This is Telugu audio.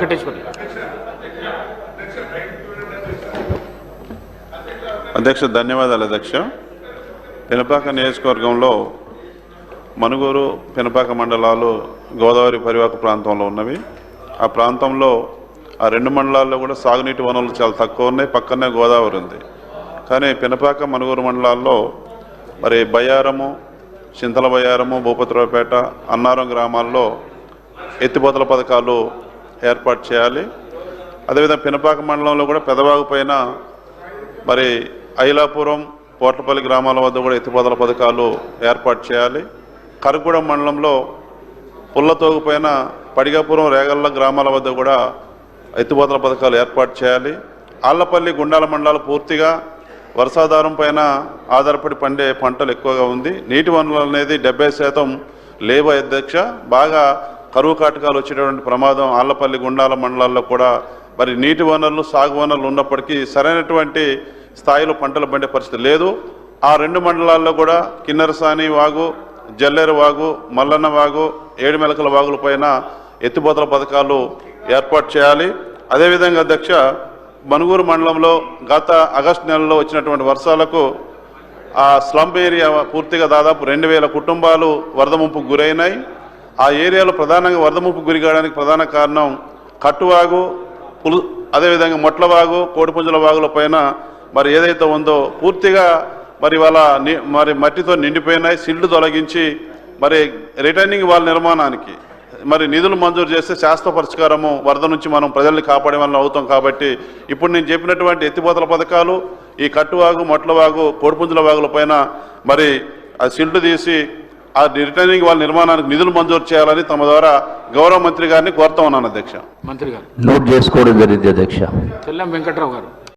వెంకటేశ్వరి. అధ్యక్ష ధన్యవాదాలు అధ్యక్ష. పినపాక నియోజకవర్గంలో మనుగూరు పినపాక మండలాలు గోదావరి పరివాహక ప్రాంతంలో ఉన్నవి. ఆ ప్రాంతంలో ఆ రెండు మండలాల్లో కూడా సాగునీటి వనరులు చాలా తక్కువ ఉన్నాయి. పక్కనే గోదావరి ఉంది. కానీ పినపాక మనుగూరు మండలాల్లో మరి బయ్యారము చింతల బయ్యారము భూపతిరావుపేట అన్నారం గ్రామాల్లో ఎత్తిపోతల పథకాలు ఏర్పాటు చేయాలి. అదేవిధంగా పినపాక మండలంలో కూడా పెదవాగు పైన మరి ఐలాపురం పోట్లపల్లి గ్రామాల వద్ద కూడా ఎత్తిపోతల పథకాలు ఏర్పాటు చేయాలి. కరగూడెం మండలంలో పుల్లతోగు పైన పడిగాపురం రేగల్ల గ్రామాల వద్ద కూడా ఎత్తిపోతల పథకాలు ఏర్పాటు చేయాలి. ఆళ్ళపల్లి గుండాల మండలాలు పూర్తిగా వర్షాధారం పైన ఆధారపడి పండే పంటలు ఎక్కువగా ఉంది. నీటి వనరులు అనేది డెబ్బై శాతం లేవు అధ్యక్ష. బాగా కరువు కాటకాలు వచ్చేటటువంటి ప్రమాదం ఆళ్ళపల్లి గుండాల మండలాల్లో కూడా మరి నీటి వనరులు సాగు వనరులు ఉన్నప్పటికీ సరైనటువంటి స్థాయిలో పంటలు పండే పరిస్థితి లేదు. ఆ రెండు మండలాల్లో కూడా కిన్నెరసాని వాగు జల్లేరు వాగు మల్లన్న వాగు ఏడుమెలకల వాగుల పైన ఎత్తిపోతల పథకాలు ఏర్పాటు చేయాలి. అదేవిధంగా అధ్యక్ష మనుగూరు మండలంలో గత ఆగస్టు నెలలో వచ్చినటువంటి వర్షాలకు ఆ స్లంప్ ఏరియా పూర్తిగా దాదాపు రెండు వేల కుటుంబాలు వరద ముంపుకు గురైనాయి. ఆ ఏరియాలో ప్రధానంగా వరద ముప్పు గురికావడానికి ప్రధాన కారణం కట్టువాగు పులు అదేవిధంగా మొట్లవాగు కోడిపుంజల వాగుల పైన మరి ఏదైతే ఉందో పూర్తిగా మరి వాళ్ళ ని- మరి మట్టితో నిండిపోయినాయి సిల్లు తొలగించి మరి రిటర్నింగ్ వాళ్ళ నిర్మాణానికి. మరి నిధులు మంజూరు చేస్తే శాస్త్ర పరిష్కారము వరద నుంచి మనం ప్రజల్ని కాపాడే వల్ల అవుతాం కాబట్టి ఇప్పుడు నేను చెప్పినటువంటి ఎత్తిపోతల పథకాలు ఈ కట్టువాగు మొట్లవాగు కోడిపుంజుల వాగుల పైన మరి ఆ సిల్డు తీసి ఆ రిటర్నింగ్ వాళ్ళ నిర్మాణానికి నిధులు మంజూరు చేయాలని తమ ద్వారా గౌరవ మంత్రి గారిని కోరుతా ఉన్నాను అధ్యక్ష. మంత్రి గారు. నోట్ చేసుకోవడం జరిగింది అధ్యక్ష. తెల్లం వెంకట్రావు గారు.